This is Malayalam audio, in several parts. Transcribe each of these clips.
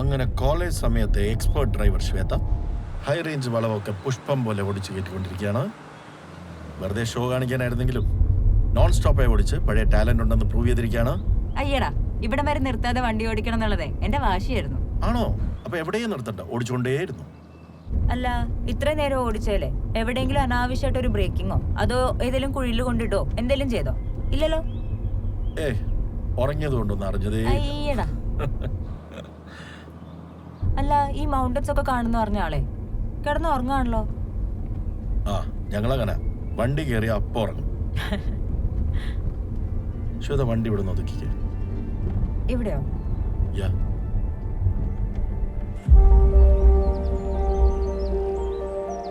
അങ്ങനെ കോളേജ് സമയത്തെ expert driver Swetha high range വളവൊക്കെ പുഷ്പം പോലെ ഓടിച്ച് കയറ്റിക്കൊണ്ടിരിക്കുകയാണ് വെറുതെ ഷോ കാണിക്കാനായിരുന്നെങ്കിലും നോൺ സ്റ്റോപ്പായി ഓടിച്ച് പഴയ ടാലന്റ് ഉണ്ടെന്ന് പ്രൂവ് ചെയ്തിരിക്കുകയാണ്. അയ്യടാ ഇവിടം വരെ നിർത്താതെ വണ്ടി ഓടിക്കണം എന്നുള്ളതേ എന്റെ വാശിയായിരുന്നു. ആണോ? അപ്പൊ എവിടെയും നിർത്തണ്ട ഓടിച്ചുകൊണ്ടേയിരുന്നു. അല്ല ഇത്ര നേരം ഓടിച്ചേലേ? എവിടെയെങ്കിലും അനാവശ്യമായിട്ട് ഒരു ബ്രേക്കിങ്ങോ? അതോ ഏതെങ്കിലും കുഴിയിൽ കൊണ്ടിട്ടോ? എന്തെങ്കിലും ചെയ്തോ? ഇല്ലല്ലോ? ഏ ഉറങ്ങിയത് കൊണ്ടൊന്നും അറിഞ്ഞതേ അയ്യടാ. അല്ല ഈ മൗണ്ടൻസ് ഒക്കെ കാണുന്ന പറഞ്ഞ ആളെ. കിടന്ന് ഉറങ്ങാണല്ലോ ആ ഞങ്ങളങ്ങനെ വണ്ടി കയറി അപ്പൊ ഉറങ്ങും. ശ്വേത വണ്ടി ഇവിടെ ഒതുക്കിക്കേ. ഇവിടെയോ? യാ.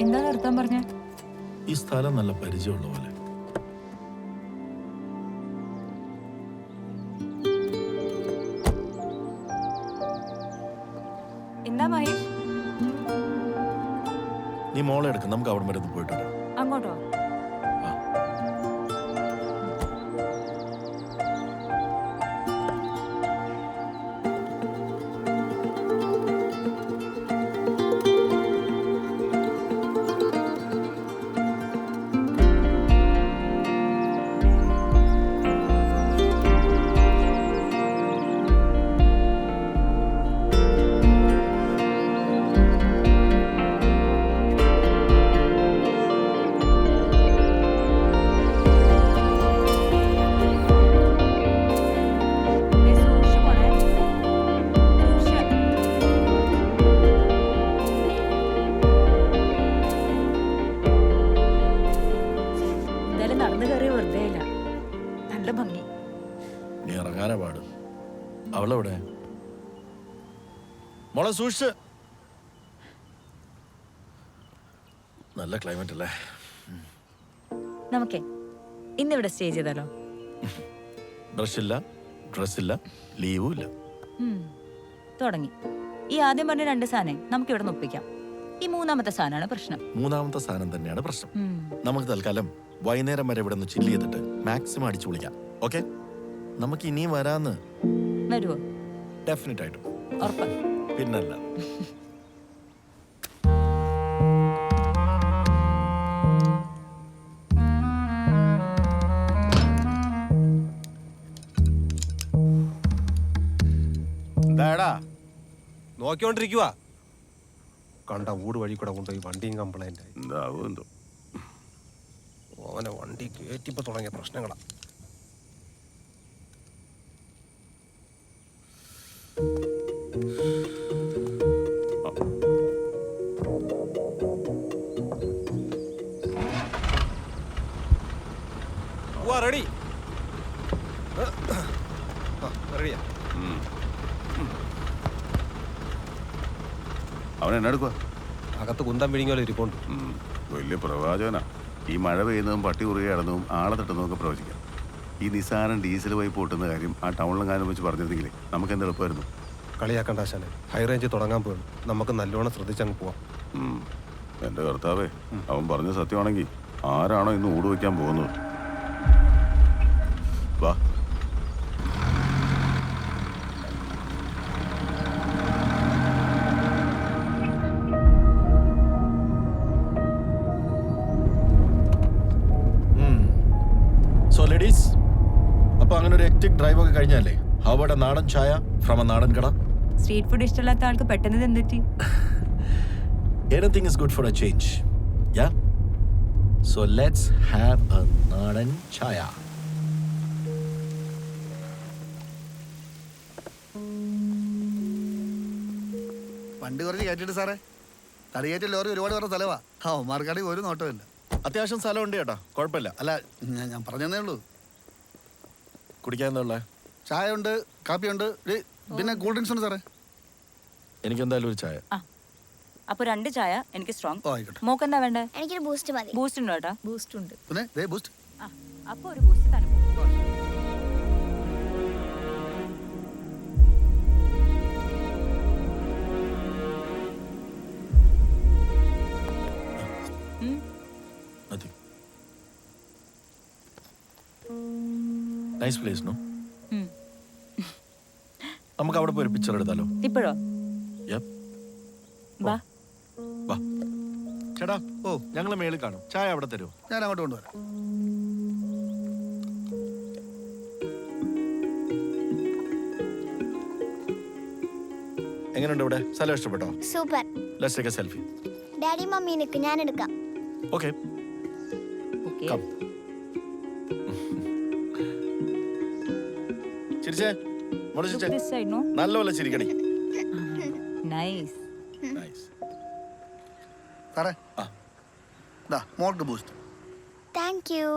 എന്താ നിർത്താൻ പറഞ്ഞ? ഈ സ്ഥലം നല്ല പരിചയമുള്ള പോലെ. എടുക്കും. നമുക്ക് അവിടെ വരെ ഒന്ന് പോയിട്ട് അങ്ങോട്ടോ? മോളെ സൂക്ഷിച്ച്. നല്ല ക്ലൈമറ്റ് അല്ലേ? നമുക്കേ ഇന്നിവിടെ സ്റ്റേ ചെയ്താലോ? ഡ്രസ് ഇല്ല ഡ്രസ്സില്ല ലീവും ഇല്ല. തുടങ്ങി. ഈ ആദ്യം പറഞ്ഞ രണ്ട് സാധനം നമുക്ക് ഇവിടെ ഒപ്പിക്കാം. ഈ മൂന്നാമത്തെ സാധനമാണ് പ്രശ്നം. മൂന്നാമത്തെ സാധനം തന്നെയാണ് പ്രശ്നം. നമുക്ക് തൽക്കാലം വൈകുന്നേരം വരെ ഇവിടെ നിന്ന് ചില്ല് ചെയ്തിട്ട് മാക്സിമം അടിച്ചു വിളിക്കാം ഓക്കെ നമുക്ക് ഇനിയും വരാന്ന് വരുമോ ഡെഫിനറ്റ് ആയിട്ടും. ഉറപ്പ്. പിന്നല്ല. എന്താടാ? നോക്കിക്കൊണ്ടിരിക്കുക കണ്ട ഊട് വഴി കൂടെ കൊണ്ടുപോയി വണ്ടിയും കംപ്ലൈന്റ് ആയി എന്താവും എന്തോ. ഓനെ വണ്ടി കേറ്റിപ്പോ തുടങ്ങിയ പ്രശ്നങ്ങളാ. എന്നെ എടുക്കുക അകത്ത് കുന്തം പിഴിഞ്ഞോലെ ഇരിപ്പുണ്ട്. വലിയ പ്രവാചകനാ. ഈ മഴ പെയ്യുന്നതും പട്ടി ഉറുകി ആളെ തട്ടുന്നതും ഒക്കെ പ്രവചിക്കാം. ഈ നിസാരം ഡീസൽ പൈപ്പ് പൊട്ടുന്ന കാര്യം ആ ടൗണിലെങ്ങാനും വെച്ച് പറഞ്ഞിരുന്നെങ്കിലേ നമുക്ക് എന്ത് എളുപ്പമായിരുന്നു? കളിയാക്കണ്ട ആശാനെ. ഹൈ റേഞ്ച് തുടങ്ങാൻ പോയി നമുക്ക് നല്ലോണം ശ്രദ്ധിച്ചങ്ങ് പോവാം. എന്റെ കർത്താവേ അവൻ പറഞ്ഞ സത്യമാണെങ്കിൽ ആരാണോ ഇന്ന് ഊട് വയ്ക്കാൻ പോകുന്നത്? വാ. ലേഡീസ് അപ്പൊ അങ്ങനെ ഒരു എക്റ്റിക് ഡ്രൈവ് ഒക്കെ കഴിഞ്ഞാലേ അവിടെ നാടൻ ചായ ഫ്രം എ നാടൻ കട? സ്ട്രീറ്റ് ഫുഡ് ഇഷ്ടമില്ലാത്ത ആൾക്ക് പെട്ടെന്ന് എന്തെത്തി എന്തെറ്റി anything is good for a change yeah so let's have a nadan chaya. വണ്ടി കുറച്ച് കയറ്റിട്ട് സാറേ. തടിയേറ്റ ലോറി ഒരുപാട് പേരുടെ സ്ഥലമാണ് ഹോ മാർക്കാടി ഒരു നോട്ടമില്ല അത്യാവശ്യം സ്ഥലമുണ്ട് ചേട്ടാ കുഴപ്പമില്ല. അല്ല ഞാൻ ഞാൻ പറഞ്ഞതേ ഉള്ളൂ. കുടിക്കാൻ എന്നുള്ള ചായ ഉണ്ട് കാപ്പി ഉണ്ട് പിന്നെ കൂൾ ഡ്രിങ്ക്സ് ഉണ്ട് സാറേ. എനിക്ക് എന്തായാലും ഒരു ചായ. അപ്പൊ രണ്ട് ചായ എനിക്ക് സ്ട്രോങ് ഓ ആയിക്കോട്ടെ. മോക്ക് എന്താ വേണ്ടേ? എനിക്കൊരു ബൂസ്റ്റ് മതി. ബൂസ്റ്റ് ഉണ്ടോ ഏട്ടാ? ബൂസ്റ്റ് ഉണ്ട്. പിന്നെ ദേ ബൂസ്റ്റ് അപ്പൊ ഒരു ബൂസ്റ്റ് തന്നെ നൈസ് പ്ലേസ് നോ നമുക്ക് അവിടെ പോയി ഒരു പിക്ചർ എടുത്താലോ? ഇപ്പോഴോ. വാ. വാ. ചേട്ടാ ഓ ഞങ്ങൾ മേളിൽ കാണും. ചായ അവിടെ തരുമോ? ഞാൻ അങ്ങോട്ട് കൊണ്ടുവരാം. എങ്ങനെയുണ്ട് ഇവിടെ? സ്ഥലം ഇഷ്ടപ്പെട്ടോ? Super. Let's take a selfie daddy mummy നിൽക്ക് ഞാൻ എടുക്കാം. ഓക്കേ ഓക്കേ കം നല്ലപോലെ ചിരിക്കണി. നൈസ് നൈസ് സാറേ ആ. ദാ മോൾക്ക് ബൂസ്റ്റ് താങ്ക് യു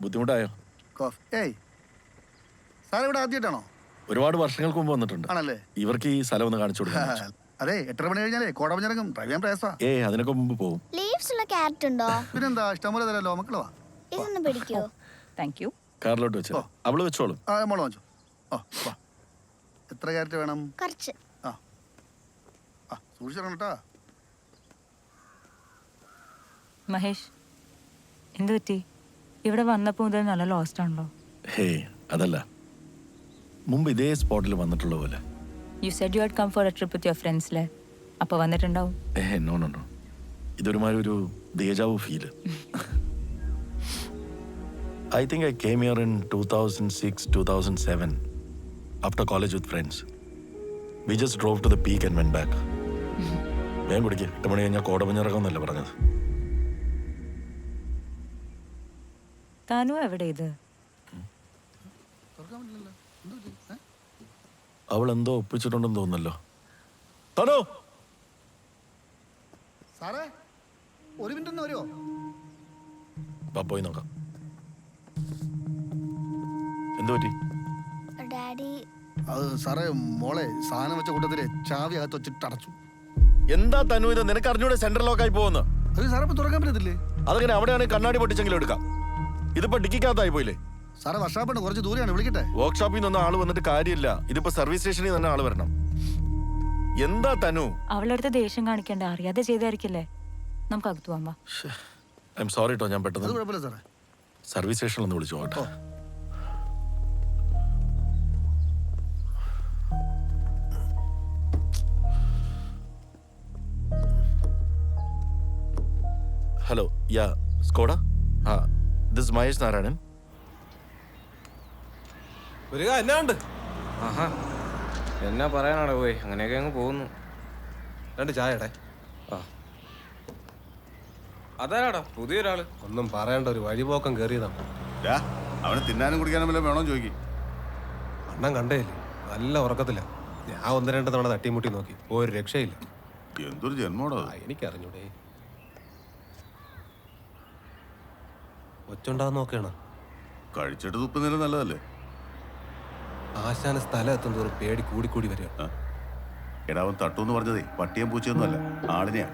ബുദ്ധിമുട്ടായോ? കോഫ് ഏയ്. ഇവിടെ ആദ്യമായിട്ടാണോ? ഒരുപാട് വർഷങ്ങൾക്ക് മുമ്പ് വന്നിട്ടുണ്ട്. ആണല്ലേ? ഇവർക്ക് ഈ സ്ഥലം ഒന്ന് കാണിച്ചു കൊടുക്കാം അതെ എട്ടര മണി കഴിഞ്ഞാലേ കോടമഞ്ഞിറങ്ങും ഡ്രൈവ് ചെയ്യാൻ പ്രയാസാ ഏ അതിനൊക്കെ മുമ്പ് പോകും ലീവ്സ് ഉള്ള ക്യാരറ്റ് ഉണ്ടോ? പിന്നെന്താ ഇഷ്ടംപോലെ തരാമല്ലോ മക്കളെ വാ. ഇതൊന്ന് പിടിക്കോ. താങ്ക് യു കാറിലോട്ട് വെച്ചോ. അവൾ വെച്ചോളും. ആ മോളെ വാങ്ങിച്ചോ. വാ. എത്ര ക്യാരറ്റ് വേണം? കുറച്ച്. ആ. ആ കേട്ടാ. മഹേഷ് എന്ത് പറ്റി? ഇവിടെ വന്നപ്പോൾ മുതൽ നല്ല ലോസ്റ്റ് ആണല്ലോ. ഹേ അതല്ല. മുമ്പ് ഇതേ സ്പോട്ടിൽ വന്നിട്ടുള്ള പോലെ. You said you had come for a trip with your ഫ്രണ്ട്സിലെ അപ്പോൾ വന്നിട്ടുണ്ടാവും. ഏ നോ നോ നോ. ഇതൊരുമാതിരി ഒരു deja vu feel I think I came here in two thousand six two thousand seven after college with friends we just drove to the peak and went back വേഗം കുടിക്കുക എട്ട് മണി കഴിഞ്ഞാൽ കോടമഞ്ഞിറങ്ങുന്നല്ലേ പറഞ്ഞത്. താനു എവിടെ ഇത്? അവൾ എന്തോ ഒപ്പിച്ചിട്ടുണ്ടെന്ന് തോന്നുന്നല്ലോ. തനു! സാറേ ഒരു മിനിറ്റ് ഒന്ന് വരുമോ വാ, പോയി നോക്കാം. എന്തു പറ്റി ഡാഡി അത് സാറേ മോളെ സാധനം വെച്ച കൂട്ടത്തിൽ ചാവി അകത്ത് വെച്ചിട്ട് അടച്ചു. എന്താ തനു ഇത്? നിനക്ക് അറിഞ്ഞൂടെ ലോക്ക് ആയി പോകുന്നു? അത് സാറേ ഇപ്പൊ തുറക്കാൻ പറ്റത്തില്ലേ? അതങ്ങനെ അവിടെയാണ് കണ്ണാടി പൊട്ടിച്ചെങ്കിലും എടുക്കാം. ഇതിപ്പോ ഡിക്കിക്കകത്തായി പോയില്ലേ? സാറേ വർഷാപ്പുണ്ട് കുറച്ച് ദൂരെയാണ് വിളിക്കട്ടെ? വർക്ക്ഷോപ്പിൽ നിന്ന് ആൾ വന്നിട്ട് കാര്യമില്ല. ഇതിപ്പോ സർവീസ് സ്റ്റേഷനിൽ തന്നെ ആൾ വരണം. എന്താ തനു? അവളടുത്ത് ദേഷ്യം കാണിക്കണ്ട. അറിയാതെ ചെയ്തായിരിക്കില്ലേ? നമുക്ക് അകത്ത് പോവാം ഐ എം സോറി കേട്ടോ ഞാൻ പെട്ടെന്ന് കുഴപ്പമില്ല സാറേ. സർവീസ് സ്റ്റേഷനിൽ ഒന്ന് വിളിച്ചു പോകട്ടെ. Hello yeah Skoda ah this Mahesh Narayanan വരിക എന്നാ ഉണ്ട്? ആഹാ എന്നാ പറയാനാടാ പോയി അങ്ങനെയൊക്കെ അങ്ങ് പോകുന്നു. രണ്ട് ചായടെ ആ. അതാരാടാ പുതിയൊരാൾ? ഒന്നും പറയണ്ട ഒരു വഴിപോക്കം കയറിയതാണ് അവന് തിന്നാനും കുടിക്കാനും വല്ലതും വേണോ ചോദിക്കും. അണ്ണൻ കണ്ടേയില്ലേ? നല്ല ഉറക്കത്തില്ല ഞാൻ ഒന്ന് രണ്ട് തവണ തട്ടിമുട്ടി നോക്കി. ഒരു രക്ഷയില്ല. എന്തൊരു ജന്മോടോ എനിക്കറിഞ്ഞൂടെ. ഒച്ചുണ്ടാന്ന് നോക്കണ കഴിച്ചിട്ട് തുപ്പുന്നതിന് നല്ലതല്ലേ? ആശാന സ്ഥലം എത്തും തോറും പേടി കൂടി വരിക. എടാവൻ എടാ അവൻ തട്ടൂന്ന് പറഞ്ഞതേ പട്ടിയും പൂച്ചയൊന്നുമല്ല ആളിനെയാ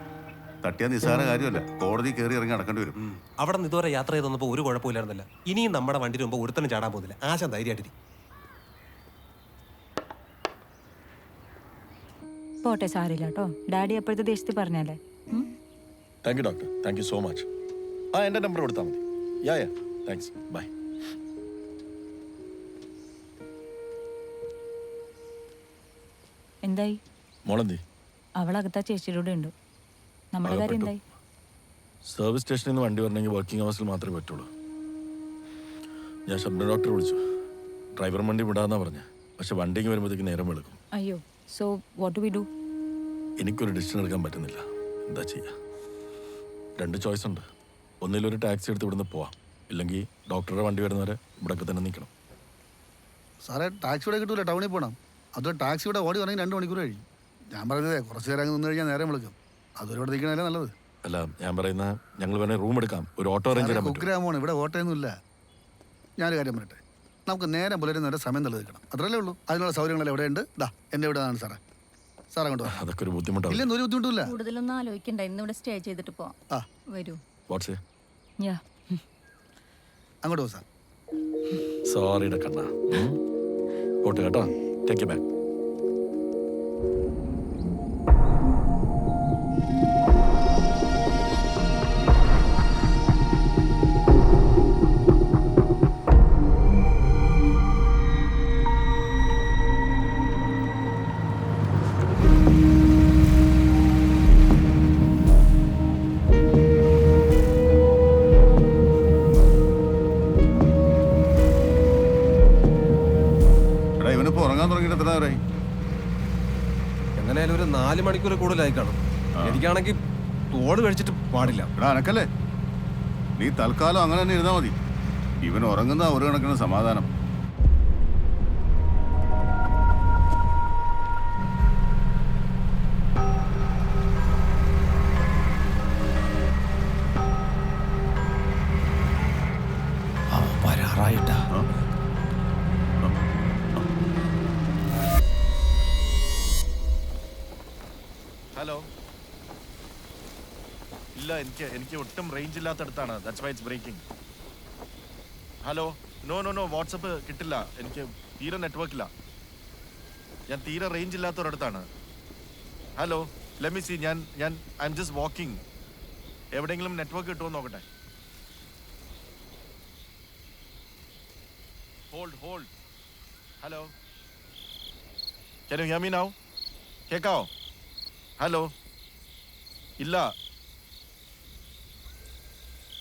തട്ടിയാ നിസ്സാര കാര്യമല്ല കോടതി കയറി ഇറങ്ങി നടക്കേണ്ടി വരും. അവിടെ നിന്ന് ഇതുവരെ യാത്ര ചെയ്ത് വന്നപ്പോൾ ഒരു കുഴപ്പമില്ലായിരുന്നില്ല. ഇനിയും നമ്മുടെ വണ്ടിയിൽ മുമ്പ് ഒരുത്തനും ചാടാൻ പോകുന്നില്ല ആശാൻ ധൈര്യമായിട്ടിരിക്കും പോട്ടെ സാരില്ല കേട്ടോ. ഡാഡി അപ്പോഴത്തെ ദേശത്ത് പറഞ്ഞല്ലേ? Thank you doctor thank you so much ah എന്റെ നമ്പർ കൊടുത്താൽ മതി. യാ yeah. താങ്ക്സ് ബൈ എന്തായി? മോളെന്തി? അവളകത്താ ചേച്ചിയുടെ കൂടെ ഉണ്ട്. നമ്മുടെ കാര്യം. എന്തായി? സർവീസ് സ്റ്റേഷനിൽ നിന്ന് വണ്ടി വരണമെങ്കിൽ വർക്കിംഗ് അവേഴ്സിൽ മാത്രമേ പറ്റുള്ളൂ. ഞാൻ ശബ്ദ ഡോക്ടറെ വിളിച്ചു. ഡ്രൈവർ വണ്ടി വിടാന്നാ പറഞ്ഞ. പക്ഷെ വണ്ടിക്ക് വരുമ്പോഴത്തേക്ക് നേരം വെളുക്കും. അയ്യോ so what do we do എനിക്കൊരു ഡിസിഷൻ എടുക്കാൻ പറ്റുന്നില്ല. എന്താ ചെയ്യുക രണ്ട് ചോയ്സ് ഉണ്ട്. ഒന്നിലൊരു ടാക്സി എടുത്ത് ഇവിടുന്ന് പോവാം. ഇല്ലെങ്കിൽ ഡോക്ടറുടെ വണ്ടി വരുന്നവരെ ഇവിടെയൊക്കെ തന്നെ നിൽക്കണം. സാറേ ടാക്സി ഇവിടെ കിട്ടൂല. ടൗണിൽ പോകണം അത് ടാക്സി ഇവിടെ ഓടി വരണമെങ്കിൽ രണ്ട് മണിക്കൂർ കഴിയും. ഞാൻ പറഞ്ഞതേ കുറച്ച് നേരം അങ്ങ് നിന്ന് കഴിഞ്ഞാൽ നേരം വിളിക്കും. അതൊരു ഇവിടെ നിൽക്കണല്ലേ നല്ലത്? അല്ല ഞാൻ പറയുന്ന ഞങ്ങൾ വേണേൽ റൂം എടുക്കാം. ഒരു ഓട്ടോ അറേഞ്ച് ചെയ്യാൻ പറ്റും കുഗ്രാമമാണ് ഇവിടെ ഓട്ടയൊന്നുമില്ല ഞാനൊരു കാര്യം പറയട്ടെ. നമുക്ക് നേരം പുലരുന്ന സമയം നിലനിൽക്കണം. അത്രല്ലേ ഉള്ളൂ. അതിനുള്ള സൗകര്യങ്ങളെല്ലാം എവിടെയുണ്ട് ദാ എന്റെ ഇവിടെ ആണ് സാറേ. സാർ അങ്ങോട്ട് അതൊക്കെ ഒരു ബുദ്ധിമുട്ടാണ്. ഇല്ലെന്നൊരു ബുദ്ധിമുട്ടില്ല കൂടുതലൊന്നും ആലോചിക്കണ്ട. ഇന്നിവിടെ സ്റ്റേ ചെയ്തിട്ട് പോവാം. ആ. വരൂ. വാട്സേ യാ അങ്ങോട്ട് പോ സാർ സോറിയുടെ കണ്ണ പോട്ടെ കേട്ടോ. ടേക്ക് ബാക്ക് നാല് മണിക്കൂർ കൂടുതലായി കാണും. എനിക്കാണെങ്കിൽ തോട് കഴിച്ചിട്ട് പാടില്ല. എടാ അനക്കല്ലേ? നീ തൽക്കാലം അങ്ങനെ തന്നെ ഇരുന്നാ മതി. ഇവൻ ഉറങ്ങുന്ന ഒരു കണക്കിന് സമാധാനം. ഇല്ല എനിക്ക് എനിക്ക് ഒട്ടും range ഇല്ലാത്തടത്താണ്. That's why it's breaking hello no no no WhatsApp കിട്ടില്ല. എനിക്ക് തീരെ നെറ്റ്വർക്ക് ഇല്ല. ഞാൻ തീരെ റേഞ്ച് ഇല്ലാത്തൊരിടത്താണ്. ഹലോ ലെമി സി ഞാൻ ഞാൻ ഐ എം ജസ്റ്റ് വാക്കിംഗ് എവിടെയെങ്കിലും നെറ്റ്വർക്ക് കിട്ടുമോ നോക്കട്ടെ. ഹോൾഡ് ഹോൾഡ് ഹലോ ഹലോ ഹ്യാമീനാവോ ഹിയർ മീ നൗ കേക്കാവോ? ഹലോ ഇല്ല.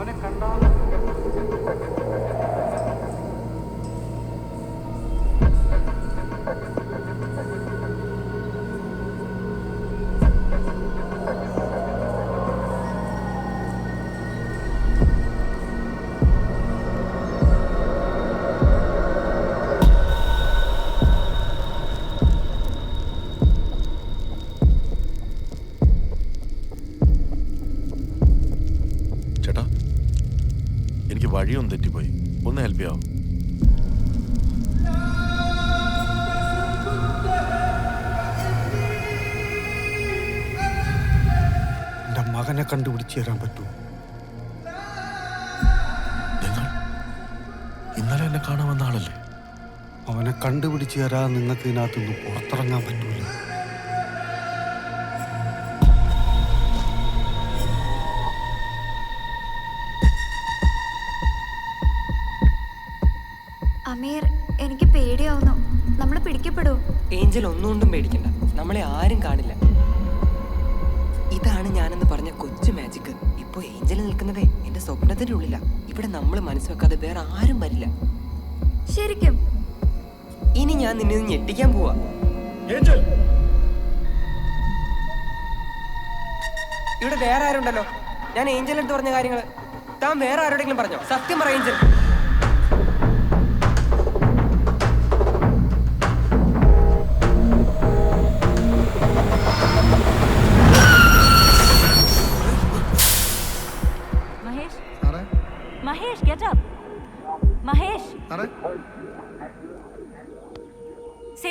ചേട്ടാ വഴിയൊന്നും തെറ്റിപ്പോയി. ഒന്ന് ഹെൽപ്പ് ചെയ്യാവോ? എന്റെ മകനെ കണ്ടുപിടിച്ച് തരാൻ പറ്റുമോ? നിങ്ങൾ? ഇന്നലെ എന്നെ കാണാൻ വന്ന ആളല്ലേ? അവനെ കണ്ടുപിടിച്ച് തരാൻ നിങ്ങൾക്ക് ഇതിനകത്തുനിന്ന് പുറത്തിറങ്ങാൻ പറ്റൂല. ഏഞ്ചൽ ഒന്നുകൊണ്ടും പേടിക്കണ്ട. നമ്മളെ ആരും കാണില്ല. ഇതാണ് ഞാനെന്ന് പറഞ്ഞ കൊച്ചു മാജിക് ഇപ്പൊ ഏഞ്ചൽ നിൽക്കുന്നതേ എന്റെ സ്വപ്നത്തിന്റെ ഉള്ളില. ഇവിടെ നമ്മൾ മനസ്സ് വെക്കാതെ വേറെ ആരും വരില്ല. ശരിക്കും. ഇനി ഞാൻ നിന്നെ ഞെട്ടിക്കാൻ പോവാ. ഇവിടെ വേറെ ആരുണ്ടല്ലോ? ഞാൻ ഏഞ്ചൽ എടുത്ത് പറഞ്ഞ കാര്യങ്ങൾ താൻ വേറെ ആരോടെങ്കിലും പറഞ്ഞോ? സത്യം പറ ഏഞ്ചൽ.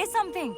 Say something